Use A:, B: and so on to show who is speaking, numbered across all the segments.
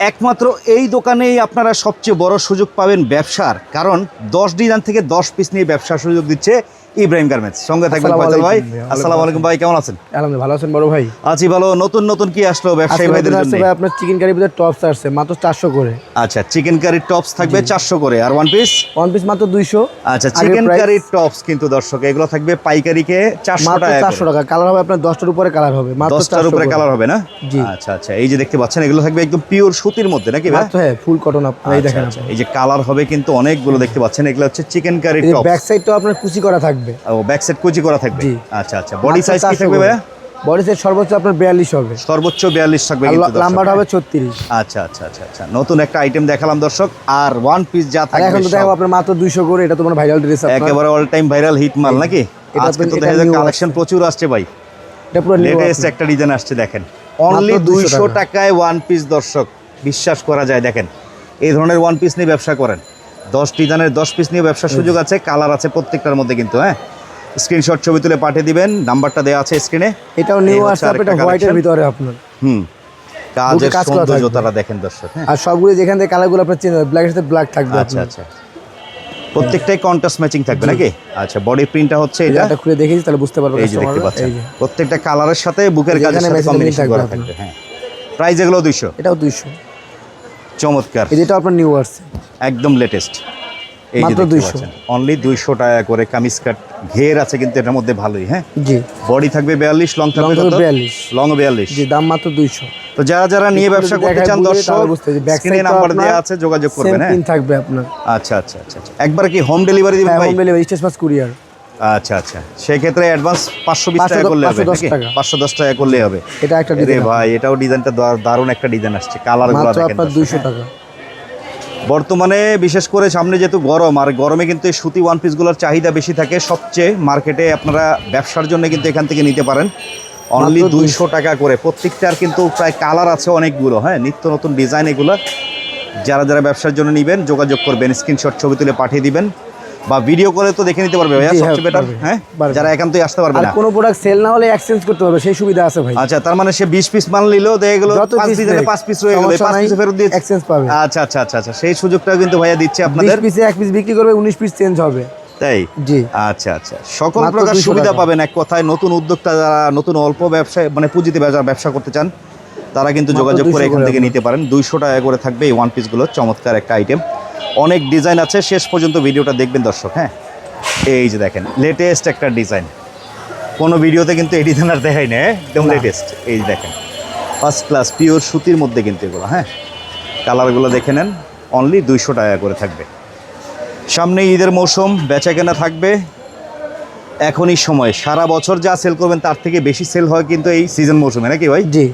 A: একমাত্র এই দোকানেই আপনারা সবচেয়ে বড় সুযোগ পাবেন ব্যবসার। কারণ দশ ডিজাইন থেকে দশ পিস নিয়ে ব্যবসার সুযোগ দিচ্ছে ইব্রাহিম গার্মেন্টস সঙ্গে থাকবেন ফয়সাল ভাই। আসসালামু আলাইকুম ভাই কেমন আছেন?
B: আলহামদুলিল্লাহ ভালো আছেন বড় ভাই।
A: আছি ভালো। নতুন নতুন কি আসলো ব্যবসায়ী ভাইদের জন্য?
B: ভাই আপনার চিকেন কারি ভিতরে টপস আসছে মাত্র চারশো করে।
A: আচ্ছা চিকেন কারি টপস থাকবে চারশো করে আর ওয়ান পিস
B: ওয়ান পিস মাত্র দুইশো।
A: আচ্ছা চিকেন কারি টপস কিন্তু দর্শক এগুলো থাকবে পাইকারিকে চারশো
B: মাত্র
A: টাকা
B: চারশো টাকা কালার হবে আপনার দশটার উপরে কালার হবে মাত্র
A: দশটার
B: 400
A: উপরে কালার হবে না?
B: জি।
A: আচ্ছা আচ্ছা এই যে দেখতে পাচ্ছেন এগুলো থাকবে একদম পিওর সুতির মধ্যে নাকি ভাই?
B: হ্যাঁ ফুল কটন আপনার এই
A: আচ্ছা,
B: দেখেন
A: আচ্ছা। এই যে কালার হবে কিন্তু অনেকগুলো দেখতে পাচ্ছেন এগুলো হচ্ছে চিকেন কারি টপস
B: ব্যাক সাইডটাও আপনার কুচি করা থাকবে
A: ও ব্যাক সাইড কুচি করা থাকবে?
B: জি।
A: আচ্ছা আচ্ছা। বডি সাইজ কি থাকবে ভাইয়া?
B: বডি সাইজ সর্বোচ্চ আপনার বিয়াল্লিশ হবে।
A: সর্বোচ্চ বিয়াল্লিশ থাকবে কিন্তু।
B: লাম্বাটা হবে ছত্রিশ।
A: আচ্ছা আচ্ছা আচ্ছা আচ্ছা। নতুন একটা আইটেম দেখালাম দর্শক। আর ওয়ান পিস যা থাকবে
B: এখন তো দেখো আপনার মাত্র দুইশো করে এটা তোমার ভাইরাল ড্রেস
A: একেবারে অল টাইম ভাইরাল হিট মাল নাকি? আজকে তো দেখা যায় কালেকশন প্রচুর আসছে ভাই।
B: এটা পুরো
A: লেটেস্ট একটা ডিজাইন আসছে দেখেন। অনলি
B: 200
A: দুইশো টাকায় ওয়ান পিস দর্শক। বিশ্বাস করা যায় দেখেন। এই ধরনের ওয়ান পিস নিয়ে ব্যবসা করেন। দশ ডিজাইনের দশ পিস নিয়ে ব্যবসার সুযোগ আছে কালার আছে প্রত্যেকটার মধ্যে কিন্তু হ্যাঁ? স্ক্রিনশট ছবি তুলে পাঠিয়ে দিবেন নাম্বারটা দেওয়া আছে স্ক্রিনে
B: এটাও নিউ আসছে এটা হোয়াইটের ভিতরে আপনার।
A: হুম। কাজের দেখেন দর্শক হ্যাঁ?
B: আর সবগুলো যেখান থেকে কালারগুলো আপনার চেঞ্জ হবে ব্ল্যাকের সাথে ব্ল্যাক থাকবে
A: আচ্ছা আচ্ছা। প্রত্যেকটাই কন্ট্রাস্ট ম্যাচিং থাকবে নাকি? আচ্ছা বডি প্রিন্টটা হচ্ছে এটা।
B: এটা খুলে দেখেছি তাহলে বুঝতে পারবে
A: এই যে দেখতে পাচ্ছেন। প্রত্যেকটা কালারের সাথে বুকের কাজের সাথে কম্বিনেশন করা থাকবে হ্যাঁ। প্রাইস এগুলো দুইশো?
B: এটাও দুইশো।
A: চমৎকার।
B: এই যেটা আপনার নিউ আসছে
A: একদম লেটেস্ট এই যে
B: মাত্র
A: দেখতে
B: 200
A: পাচ্ছেন অনলি দুইশো টাকা করে কামিজ কাট ঘের আছে কিন্তু এটার মধ্যে ভালোই হ্যাঁ?
B: জি।
A: বডি থাকবে বিয়াল্লিশ লং থাকবে
B: 42
A: লং বিয়াল্লিশ।
B: জি দাম মাত্র দুইশো।
A: তো যারা যারা নিয়ে ব্যবসা করতে চান দর্শক স্ক্রিনে নাম্বার দেওয়া আছে যোগাযোগ করবেন হ্যাঁ?
B: থাকবে আপনার।
A: আচ্ছা আচ্ছা আচ্ছা আচ্ছা। একবারে কি হোম ডেলিভারি দিবেন ভাই?
B: হোম ডেলিভারি পাস কুরিয়ার
A: আচ্ছা আচ্ছা। সেই ক্ষেত্রে অ্যাডভান্স পাঁচশো বিশ টাকা করলে হবে
B: 510
A: নাকি?
B: টাকা।
A: পাঁচশো দশ টাকা করলেই হবে।
B: এটা একটা
A: ভাই এটাও ডিজাইনটা দারুণ একটা ডিজাইন আসছে।
B: কালারগুলো
A: দেখেন
B: দুইশো। টাকা।
A: বর্তমানে বিশেষ করে সামনে যেহেতু গরম আর গরমে কিন্তু এই সুতি ওয়ান পিসগুলোর চাহিদা বেশি থাকে সবচেয়ে মার্কেটে আপনারা ব্যবসার জন্য কিন্তু এখান থেকে নিতে পারেন। অনলি দুইশো টাকা করে। প্রত্যেকটার কিন্তু প্রায় কালার আছে অনেকগুলো হ্যাঁ নিত্য নতুন ডিজাইন এগুলো। যারা যারা ব্যবসার জন্য নেবেন যোগাযোগ করবেন স্ক্রিনশট ছবি তুলে পাঠিয়ে দিবেন। বা ভিডিও করে তো দেখে নিতে পারবে ভাইয়া
B: হ্যাঁ,
A: সবচেয়ে বেটার হ্যাঁ? যারা একান্তই আসতে পারবে
B: আর
A: না।
B: কোনো প্রোডাক্ট সেল না হলে এক্সচেঞ্জ করতে হবে সেই সুবিধা আছে ভাই।
A: আচ্ছা তার মানে সে বিশ পিস মাল নিলেও দেখে গেলো
B: যত
A: পাঁচ পিস
B: নেক,
A: পাঁচ পিস রয়ে গেলো এই
B: সমস্যা
A: পাঁচ পিস ফেরত দিয়ে
B: exchange পাবে।
A: আচ্ছা আচ্ছা আচ্ছা আচ্ছা সেই সুযোগটা কিন্তু ভাইয়া দিচ্ছে আপনাদের।
B: পিসে এক পিস বিক্রি করবে উনিশ পিস চেঞ্জ হবে।
A: তাই?
B: জি।
A: আচ্ছা আচ্ছা সকল প্রকার সুবিধা পাবেন এক কথায়। নতুন উদ্যোক্তা যারা নতুন অল্প ব্যবসায় মানে পুঁজিতে ব্যবসা করতে চান তারা কিন্তু যোগাযোগ করে এখান থেকে নিতে পারেন। দুইশো টাকা করে থাকবে এই ওয়ান পিসগুলো চমৎকার একটা আইটেম অনেক ডিজাইন আছে শেষ পর্যন্ত ভিডিওটা দেখবেন দর্শক হ্যাঁ? এই যে দেখেন লেটেস্ট একটা ডিজাইন। কোনো ভিডিওতে কিন্তু এই ডিজাইন আর দেখাই না হ্যাঁ? একদম লেটেস্ট এই যে দেখেন ফার্স্ট ক্লাস পিওর সুতির মধ্যে কিন্তু এগুলো হ্যাঁ? কালারগুলো দেখে নেন অনলি দুইশো টাকা করে থাকবে। সামনে ঈদের মৌসুম বেচা কেনা থাকবে। এখনই সময় সারা বছর যা সেল করবেন তার থেকে বেশি সেল হয় কিন্তু এই সিজন মৌসুমে নাকি ভাই?
B: জি।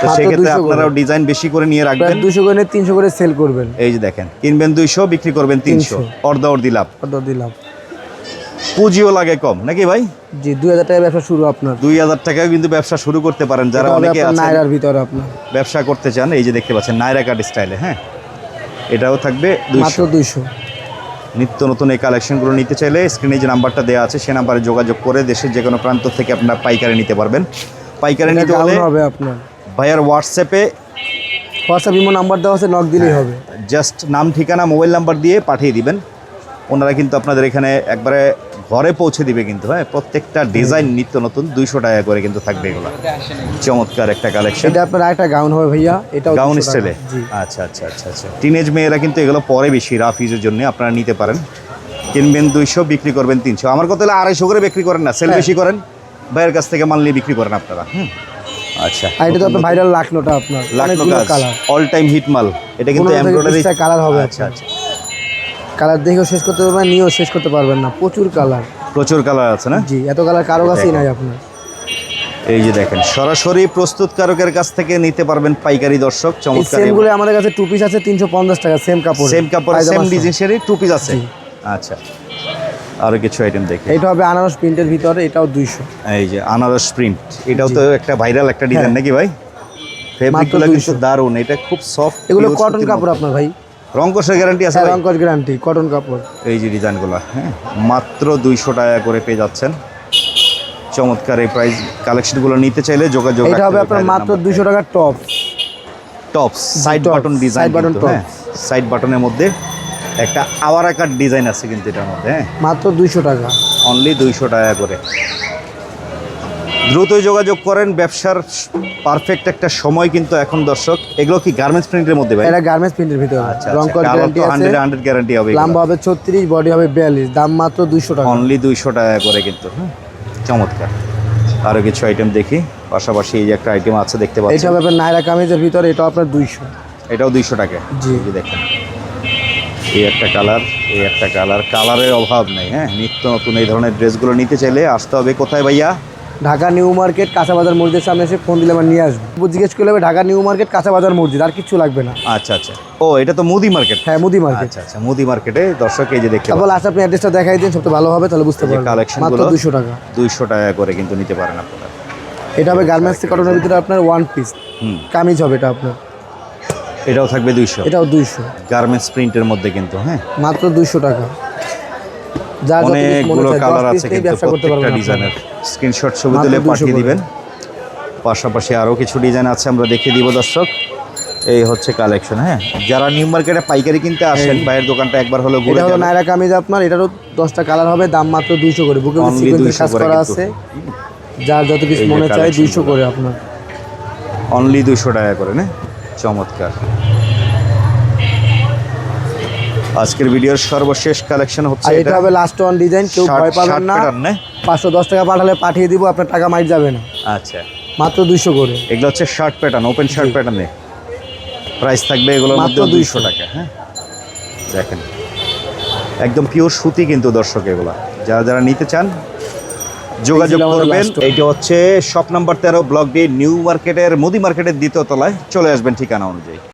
A: তো সেক্ষেত্রে আপনারাও ডিজাইন বেশি করে নিয়ে রাখবেন।
B: দুশো করে তিনশো করে সেল করবেন।
A: এই যে দেখেন কিনবেন দুইশো বিক্রি করবেন তিনশো।
B: 300
A: অর্ধা অর্ধি লাভ। পুঁজিও লাগে কম নাকি ভাই?
B: জি দুই হাজার টাকা ব্যবসা শুরু আপনার।
A: দুই হাজার টাকায় কিন্তু ব্যবসা শুরু করতে পারেন যারা অনেকে
B: আপনার ভিতরে আপনার।
A: ব্যবসা করতে চান এই যে দেখতে পাচ্ছেন নাইরা কাট স্টাইলে হ্যাঁ? এটাও থাকবে
B: মাত্র
A: দুইশো।
B: দুইশো
A: নিত্য নতুন এই কালেকশনগুলো নিতে চাইলে স্ক্রিনে যে নাম্বারটা দেওয়া আছে সে নাম্বারে যোগাযোগ করে দেশের যে কোনো প্রান্ত থেকে আপনারা পাইকারি নিতে পারবেন। পাইকারি নিতে হলে
B: হবে আপনার।
A: ভাইয়ার হোয়াটসঅ্যাপে
B: হোয়াটসঅ্যাপ ইমো নাম্বার দেওয়া আছে নক দিলেই হবে।
A: জাস্ট নাম ঠিকানা মোবাইল নাম্বার দিয়ে পাঠিয়ে দিবেন। ওনারা কিন্তু আপনাদের এখানে একবারে ঘরে পৌঁছে দিবে কিন্তু হ্যাঁ প্রত্যেকটা ডিজাইন নিত্য নতুন দুইশো টাকা করে কিন্তু থাকবে এগুলো। চমৎকার একটা কালেকশন
B: এটা আপনার একটা গাউন হবে ভাইয়া এটাও
A: গাউন
B: 200
A: স্টাইলে আচ্ছা আচ্ছা আচ্ছা আচ্ছা। টিনেজ মেয়েরা কিন্তু এগুলো পরে বেশি রাফ ইউজের জন্য আপনারা নিতে পারেন। কিনবেন দুইশো বিক্রি করবেন তিনশো। আমার কথা হলো আড়াইশো করে বিক্রি করেন না সেল
B: হ্যাঁ।
A: বেশি করেন। ভাইয়ের কাছ থেকে মাল নিয়ে বিক্রি করেন আপনারা হুম। আচ্ছা।
B: আর এটা তো আপনার ভাইরাল লাখনোটা আপনার।
A: লাখনো কাজ
B: কালার
A: অল টাইম হিট মাল। এটা কিন্তু এমব্রয়ডারি
B: colour হবে।
A: আচ্ছা আচ্ছা।
B: কালার দেখেও শেষ করতে পারবেন নিয়েও শেষ করতে পারবেন না। প্রচুর কালার
A: প্রচুর কালার আছে না?
B: জি এত কালার কারও কাছেই নাই আপনার।
A: এই যে দেখেন সরাসরি প্রস্তুতকারকের কাছ থেকে নিতে পারবেন পাইকারি দর্শক চমৎকার
B: সেমগুলো আমাদের কাছে টু পিস আছে তিনশো পঞ্চাশ টাকা সেম কাপড়
A: সেম কাপড় সেম। ডিজাইনেরই টু পিস আছে। আচ্ছা। আরও কিছু আইটেম দেখি।
B: এটা হবে আনারস প্রিন্টের ভিতরে এটাও দুইশো।
A: এই যে আনারস প্রিন্ট এটাও তো একটা ভাইরাল একটা ডিজাইন
B: হ্যাঁ।
A: নাকি ভাই? ফেব্রিকগুলো কিন্তু
B: 200
A: দারুণ এটা খুব সফট
B: এগুলো কটন কাপড় আপনার ভাই।
A: রং গ্যারান্টি আছে ভাই?
B: রঙ্কজ গ্যারান্টি কটন কাপড়।
A: এই যে ডিজাইনগুলো হ্যাঁ মাত্র দুইশো টাকা করে পেয়ে যাচ্ছেন। চমৎকার এই প্রাইস কালেকশনগুলো নিতে চাইলে যোগাযোগ
B: এটা হবে আপনার মাত্র। দুইশো টাকার top
A: tops side button design
B: button
A: হ্যাঁ সাইড বাটনের মধ্যে একটা আওয়ার আকার ডিজাইন আছে কিন্তু এটার মধ্যে হ্যাঁ?
B: মাত্র দুইশো টাকা।
A: অনলি দুইশো টাকা করে। দ্রুতই যোগাযোগ করেন ব্যবসার পারফেক্ট একটা সময় কিন্তু এখন দর্শক। এগুলো কি গার্মেন্টস প্রিন্টের মধ্যে ভাই?
B: এটা গার্মেন্টস প্রিন্টের ভিতরে।
A: আচ্ছা
B: রং কট গ্যারান্টি আছে।
A: হান্ড্রেড হান্ড্রেড গ্যারান্টি হবে
B: লম্বা হবে ছত্রিশ বডি হবে বিয়াল্লিশ। দাম মাত্র দুইশো টাকা।
A: অনলি দুইশো টাকা করে কিন্তু হ্যাঁ? চমৎকার। আরও কিছু আইটেম দেখি। পাশাপাশি এই যে একটা আইটেম আছে দেখতে
B: পাচ্ছেন?
A: এটা
B: হবে নাইরা কামিজের ভিতরে এটা আপনার দুইশো।
A: এটাও দুইশো টাকা।
B: জি।
A: দেখেন। এই একটা কালার এই একটা কালার। কালারের অভাব নেই হ্যাঁ? নিত্য নতুন এই ধরনের ড্রেসগুলো নিতে চাইলে আসতে হবে কোথায় ভাইয়া?
B: ঢাকা নিউ মার্কেট কাঁচাবাজার মসজিদের সামনে এসে ফোন দিলে আমার নিয়ে আসব। জিজ্ঞেস করলে হবে ঢাকা নিউ মার্কেট কাঁচাবাজার মসজিদ আর কিছু লাগবে না।
A: আচ্ছা আচ্ছা। ও এটা তো মুদি মার্কেট?
B: হ্যাঁ মুদি মার্কেট।
A: আচ্ছা আচ্ছা মুদি মার্কেটে দর্শক এই যে দেখতে
B: তারপর লাস্ট আপনি অ্যাড্রেসটা দেখাই দিন সবচেয়ে ভালো হবে তাহলে বুঝতে পারবেন। মাত্র। দুশো টাকা।
A: দুইশো টাকা করে কিন্তু নিতে পারেন আপনারা।
B: এটা হবে গার্মেন্টস কটনের ভিতরে আপনার ওয়ান পিস
A: হুম।
B: কামিজ হবে এটা আপনার।
A: এটাও থাকবে দুইশো।
B: এটাও দুইশো।
A: গার্মেন্টস প্রিন্টের মধ্যে কিন্তু হ্যাঁ?
B: মাত্র দুইশো টাকা।
A: অনেকগুলো কালার আছে কিন্তু প্রত্যেকটা ডিজাইনের স্ক্রিনশট ছবি তুলে পাঠিয়ে দিবেন। পাশাপাশি আরও কিছু ডিজাইন আছে আমরা দেখিয়ে দিব দর্শক। এই হচ্ছে কালেকশন হ্যাঁ? যারা নিউ মার্কেটে পাইকারি কিনতে আসেন বাইরের দোকানটা একবার হলো ঘুরে যাবেন।
B: নাইরা কামিজ আপনার এটারও দশটা কালার হবে দাম মাত্র দুইশো করে। বুকে
A: দুইশো
B: কাজ
A: করা
B: আছে। যার যত
A: যে
B: মনে চায় দুইশো। করে আপনার।
A: অনলি দুশো টাকা করে না? চমৎকার। আজকের ভিডিওর সর্বশেষ কালেকশন হচ্ছে
B: এটা হবে লাস্ট ওয়ান ডিজাইন কেউ ভয় পাবেন না।
A: প্যাটার্ন না?
B: পাঁচশো দশ টাকা পাঠালে পাঠিয়ে দিব আপনার টাকা মাইট যাবে না।
A: আচ্ছা।
B: মাত্র দুইশো করে।
A: এগুলো হচ্ছে শার্ট প্যাটার্ন ওপেন শার্ট প্যাটার্নে প্রাইস থাকবে এগুলোর মধ্যে দুইশো
B: 200
A: টাকা হ্যাঁ? দেখেন। একদম পিওর সুতি কিন্তু দর্শক এগুলা। যারা যারা নিতে চান যোগাযোগ করবেন। এইটা হচ্ছে শপ নাম্বার তেরো ব্লক ডি নিউ মার্কেটের মোদি মার্কেটের দ্বিতীয় তলায়। চলে আসবেন ঠিকানা অনুযায়ী।